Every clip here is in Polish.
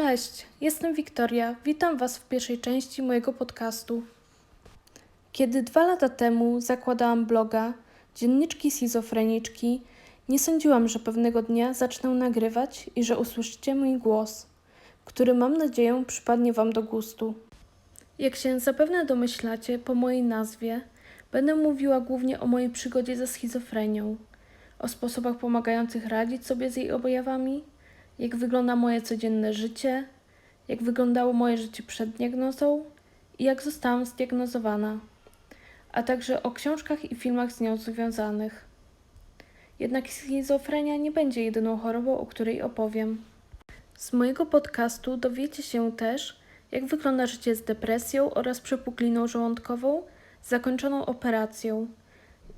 Cześć, jestem Wiktoria. Witam Was w pierwszej części mojego podcastu. Kiedy dwa lata temu zakładałam bloga Dzienniczki Schizofreniczki, nie sądziłam, że pewnego dnia zacznę nagrywać i że usłyszycie mój głos, który mam nadzieję przypadnie Wam do gustu. Jak się zapewne domyślacie po mojej nazwie, będę mówiła głównie o mojej przygodzie ze schizofrenią, o sposobach pomagających radzić sobie z jej objawami, jak wygląda moje codzienne życie, jak wyglądało moje życie przed diagnozą i jak zostałam zdiagnozowana, a także o książkach i filmach z nią związanych. Jednak schizofrenia nie będzie jedyną chorobą, o której opowiem. Z mojego podcastu dowiecie się też, jak wygląda życie z depresją oraz przepukliną żołądkową zakończoną operacją,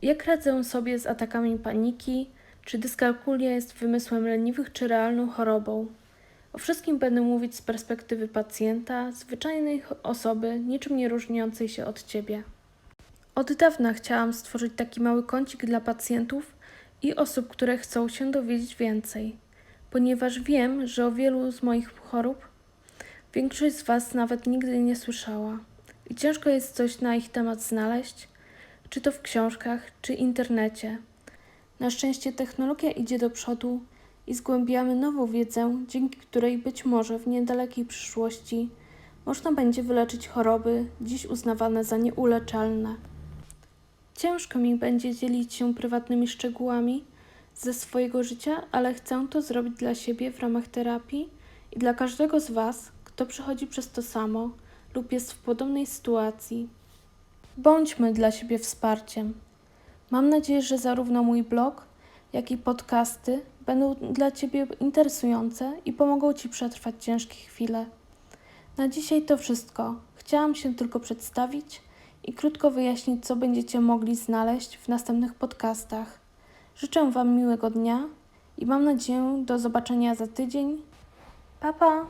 jak radzę sobie z atakami paniki, czy dyskalkulia jest wymysłem leniwych czy realną chorobą. O wszystkim będę mówić z perspektywy pacjenta, zwyczajnej osoby, niczym nie różniącej się od ciebie. Od dawna chciałam stworzyć taki mały kącik dla pacjentów i osób, które chcą się dowiedzieć więcej, ponieważ wiem, że o wielu z moich chorób większość z Was nawet nigdy nie słyszała i ciężko jest coś na ich temat znaleźć, czy to w książkach, czy internecie. Na szczęście technologia idzie do przodu i zgłębiamy nową wiedzę, dzięki której być może w niedalekiej przyszłości można będzie wyleczyć choroby dziś uznawane za nieuleczalne. Ciężko mi będzie dzielić się prywatnymi szczegółami ze swojego życia, ale chcę to zrobić dla siebie w ramach terapii i dla każdego z Was, kto przechodzi przez to samo lub jest w podobnej sytuacji. Bądźmy dla siebie wsparciem. Mam nadzieję, że zarówno mój blog, jak i podcasty będą dla Ciebie interesujące i pomogą Ci przetrwać ciężkie chwile. Na dzisiaj to wszystko. Chciałam się tylko przedstawić i krótko wyjaśnić, co będziecie mogli znaleźć w następnych podcastach. Życzę Wam miłego dnia i mam nadzieję do zobaczenia za tydzień. Pa pa!